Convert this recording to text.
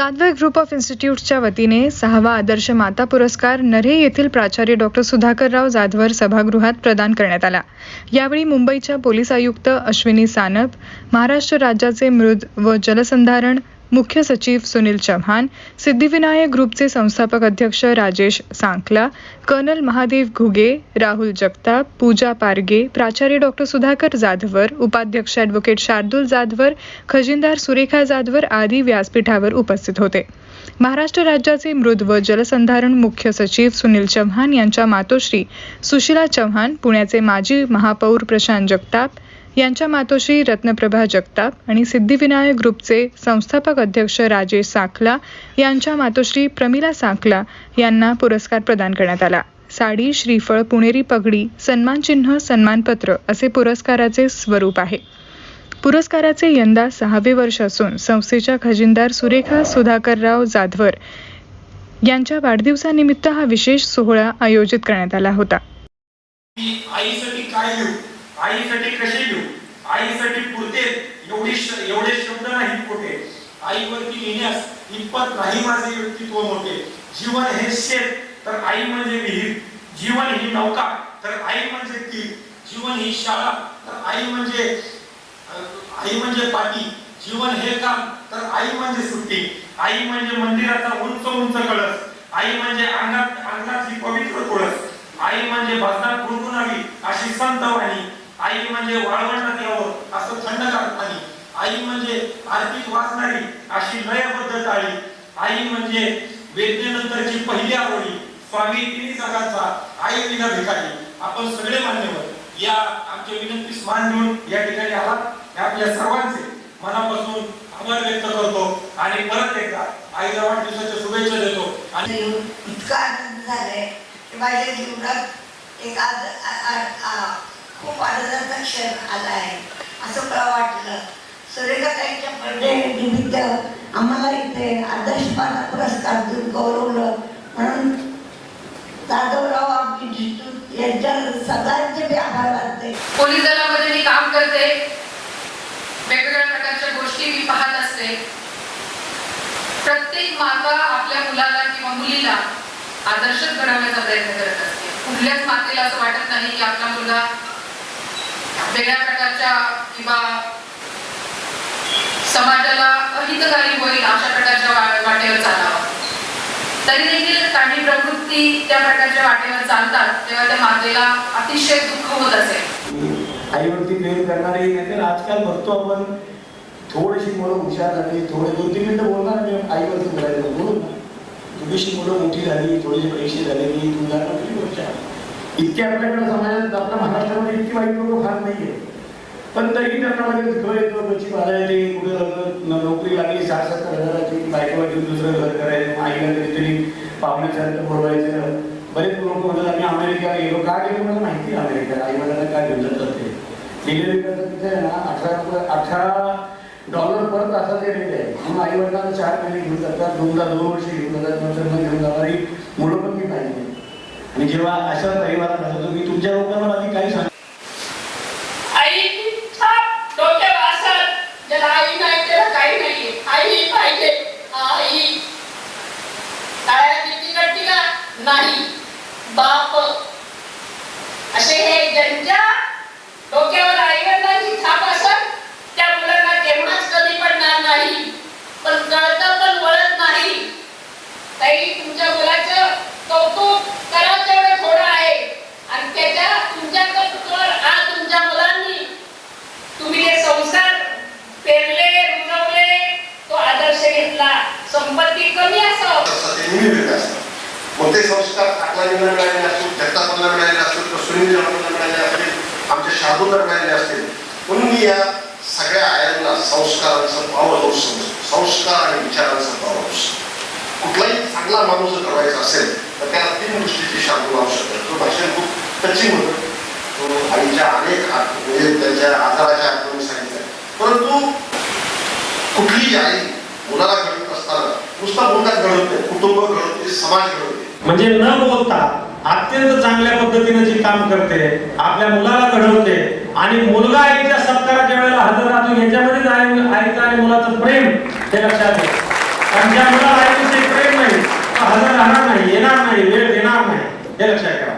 Jadhav group of इन्स्टिट्यूटच्या वतीने सहावा आदर्श माता पुरस्कार नरे येथील प्राचार्य डॉक्टर सुधाकरराव जाधवर सभागृहात प्रदान करण्यात आला. यावेळी मुंबईच्या पोलीस आयुक्त अश्विनी सानप महाराष्ट्र राज्याचे मृद व जलसंधारण मुख्य सचिव सुनील चव्हाण सिद्धिविनायक ग्रुपचे संस्थापक अध्यक्ष राजेश सांकला कर्नल महादेव घुगे राहुल जगताप पूजा पारगे प्राचार्य डॉक्टर सुधाकर जाधवर उपाध्यक्ष ॲडव्होकेट शार्दूल जाधवर खजिनदार सुरेखा जाधवर आदी व्यासपीठावर उपस्थित होते. महाराष्ट्र राज्याचे मृद व जलसंधारण मुख्य सचिव सुनील चव्हाण यांच्या मातोश्री सुशीला चव्हाण पुण्याचे माजी महापौर प्रशांत जगताप यांच्या मातोश्री रत्नप्रभा जगताप आणि सिद्धिविनायक ग्रुपचे संस्थापक अध्यक्ष राजेश साखला यांच्या मातोश्री प्रमिला साखला यांना पुरस्कार प्रदान करण्यात आला. साडी श्रीफळ पुणेरी पगडी सन्मानचिन्ह सन्मानपत्र असे पुरस्काराचे स्वरूप आहे. पुरस्काराचे यंदा सहावे वर्ष असून संस्थेच्या खजिनदार सुरेखा सुधाकरराव जाधवर यांच्या वाढदिवसानिमित्त हा विशेष सोहळा आयोजित करण्यात आला होता. आईसाठी काय आईसाठी कसे लिहू आईसाठी पुरते एवढी एवढे शब्द नाही कुठे आईवरती लिहिण्यास इतपत नाही माझे व्यक्तित्व मोठे. जीवन हे शेत तर आई म्हणजे विहीर. जीवन ही नौका तर आई म्हणजे ती जीवन ही शाळा तर आई म्हणजे आई म्हणजे पाटी. जीवन हे काम तर आई म्हणजे सुट्टी. आई म्हणजे मंदिराचा उंच उंच कळस. आई म्हणजे अंगात अंगाची पवित्र तुळस. आई म्हणजे भजनात गुणगुणावी अशी संत वाणी आई म्हणजे वाळवंटात यावं असं थंडगार पाणी आई म्हणजे आरतीत वाचणारी अशी लयबद्ध टाळी. आई म्हणजे वेदनेनंतरची पहिली आवडी स्वामी तिन्ही जगाचा आई विना भिकारी. आपण सगळे मान्यवर. या आमच्या विनंती मान घेऊन या ठिकाणी आलात आपल्या सर्वांचे मनापासून आभार व्यक्त करतो. आणि परत एकदा आईला वाढदिवसाच्या शुभेच्छा देतो. आणि इतका आनंद झालाय की माझ्या जीवनात एक आज खूप आनंदाचा क्षण आला आहे. असं मला वाटलं. सुरेखाताईच्या बर्थडे निमित्त आम्हाला इथे आदर्श पाना पुरस्कार देऊन गौरवलं. म्हणून जाधवराव आमची यांच्या सगळ्यांचे मी आभार मानते. पोलीस दलामध्ये मी काम करते. वेगवेगळ्या प्रकारच्या गोष्टी मी पाहत असते. प्रत्येक माता आपल्या मुलाला किंवा मुलीला आदर्शच घडवण्याचा प्रयत्न करत असते. कुठल्याच मातेला असं वाटत नाही की आपला मुलगा वेगळ्या प्रकारच्या किंवा समाजाला अहितकारी होईल अशा प्रकारच्या वाटेवर चालावा. तरी देखील काही प्रवृत्ती त्या प्रकारच्या वाटेवर चालतात तेव्हा त्या मातेला अतिशय दुःख होत असेल. आईवरती प्रेम करणारे नाहीतर आजकाल बघतो आपण थोडीशी मुलं हुशार झाली थोडे दोन तीन मिनिटं बोलणार मी आईवरती बोलायचं बोलून. ना थोडीशी मुलं मोठी झाली थोडीशी पैसे झाले तुला नोकरी गोष्ट इतके आपल्याकडे समाजात आपल्या महाराष्ट्रामध्ये इतकी वाईट लोक फार नाहीये. पण तरी त्यांना म्हणजे घर येतो कशी बाजायची कुठे लग्न नोकरी लागली साठ सत्तर हजाराची बायकोला घेऊन दुसरं घर करायचं आईला कधीतरी पाहुण्यासारखं बोलवायचं. बरेच लोक म्हणतात आम्ही अमेरिका गेलो. का गेलो मला माहिती आहे अमेरिका आई वडिलांना काय घेऊन जातात ते डिलिव्हरी करतात तिथे ना अठरा अठरा डॉलर परत असा ते रेट आहे. म्हणून आई वडिलांना चार महिने घेऊन जातात दोनदा दोन वर्ष घेऊन जातात नंतर घेऊन जाणारी मुलं पण मी पाहिजे आणि जेव्हा अशा परिवारात राहतो मी तुमच्या लोकांना माझी काही सांगतो आई छाप डोक्यावर असत ज्याला आई नाही त्याला काही नाहीये आई पाहिजे आई टाळ्या किती करते का नाही बाप असे हे ज्यांच्या डोक्यावर आईवडिलांची छाप असत त्या मुलांना केव्हाच कमी पडणार नाही पण कळतं पण वळत नाही ताई तुमच्या मुलाचं कौतुक करा तेवढं थोडं आहे आणि त्याच्या तुमच्या कौतुकावर आज तुमच्या मुलांनी तुम्ही जे संसार पेरले रुजवले तो आदर्श घेतला संपत्ती कमी असो ते नेहमी वेगळे असतात कोणते संस्कार अकलाजींना मिळालेले असतील जगतापांना मिळालेले असतील किंवा सुनील जॉनला मिळालेले असतील आमच्या शाहूला मिळालेले असतील म्हणून मी या सगळ्या आयांना संस्कारांचं पावर हाऊस समजतो संस्कार आणि विचारांचं पॉवर हाऊस कुठलाही चांगला माणूस जर करायचा असेल तर त्याला तीन गोष्टीची शांतू आवश्यक आहे. तो भाषण खूप टचिंग होतं. तो आईच्या अनेक हात म्हणजे त्यांच्या आजाराच्या आठवणी सांगितल्या परंतु कुठलीही आई मुलाला नुसता घडवते कुटुंब घडवते समाज घडवते म्हणजे न बोलता अत्यंत चांगल्या पद्धतीने जे काम करते आपल्या मुलाला घडवते आणि मुलगा आईच्या सत्काराच्या वेळेला हजर राहतो याच्यामध्येच आईचं आणि मुलाचं प्रेम हे लक्षात येतं. कारण ज्या मुलाला आईविषयी प्रेम नाही हजर राहणार नाही येणार नाही वेळ देणार नाही हे लक्षात ठेवा.